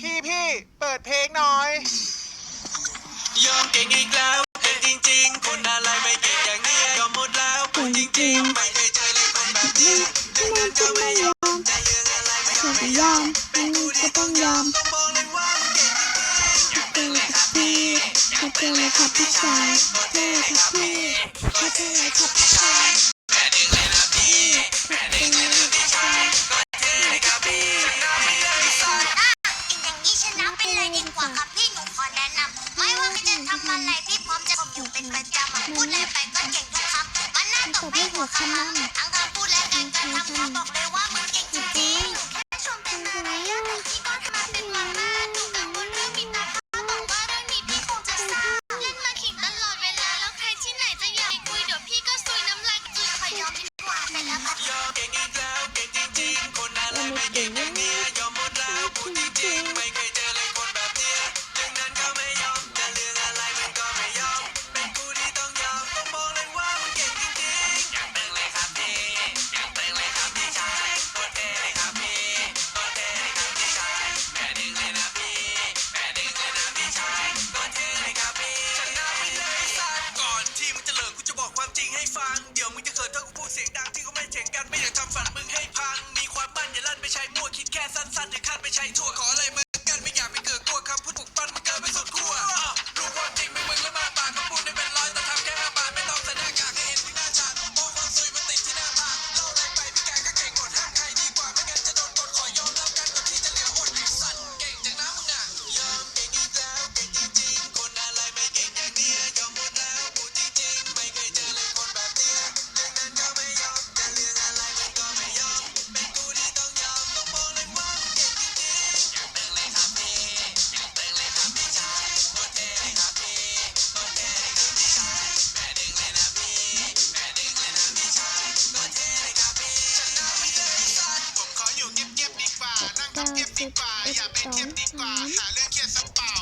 พี่พี่เปิดเพลงหน่อย ยอมเก่งอีกแล้วเก่งจริง ๆ คนอะไรไม่เก่งอย่างนี้ยอมหมดแล้วพูดจริงๆ ไม่เคยเจอเลยคนแบบนี้ดังนั้นก็ไม่ยอมจะยังอะไรไม่ถูกยอมมันก็ต้องยอมต้องบอกเลยว่ามันเก่งจริงเจอเลยครับพี่ขอเจอเลยครับพี่ชายเจอเลยครับพี่ขอเจอเลยครับ หัวคำมั่งทั้งคำพูดและการกระทำขอบอกเลยว่ามึงเก่งจริงๆแค่ชมเป็นมารยาทแต่พี่ก็ทำเป็นมาม่าหนูกังวลเรื่องมีตาฟ้าบอกว่าเรื่องนี้พี่คงจะทราบเล่นมาขิงตลอดเวลาแล้วใครที่ไหนจะอยากคุยเดี๋ยวพี่ก็ซุยน้ำลายจุยขอยอมดีกว่าไปแล้วครับยอมเก่งอีกแล้วเก่งจริงๆคนอะไรไม่เก่งอย่างนี้ยอมหมดแล้วพูดจริงๆไม่ ความจริงให้ฟัง เดี๋ยวมึงจะเกิดถ้ากูพูดเสียงดังที่เขาไม่เถียงกันไม่อยากทำฝันมึงให้พัง มีความมั่นอย่าลั่นไปใช้มั่วคิดแค่สั้นๆถึงขั้นไปใช้ทั่วขออะไรมึง สิบเอ็ดสิบสองสิบสาม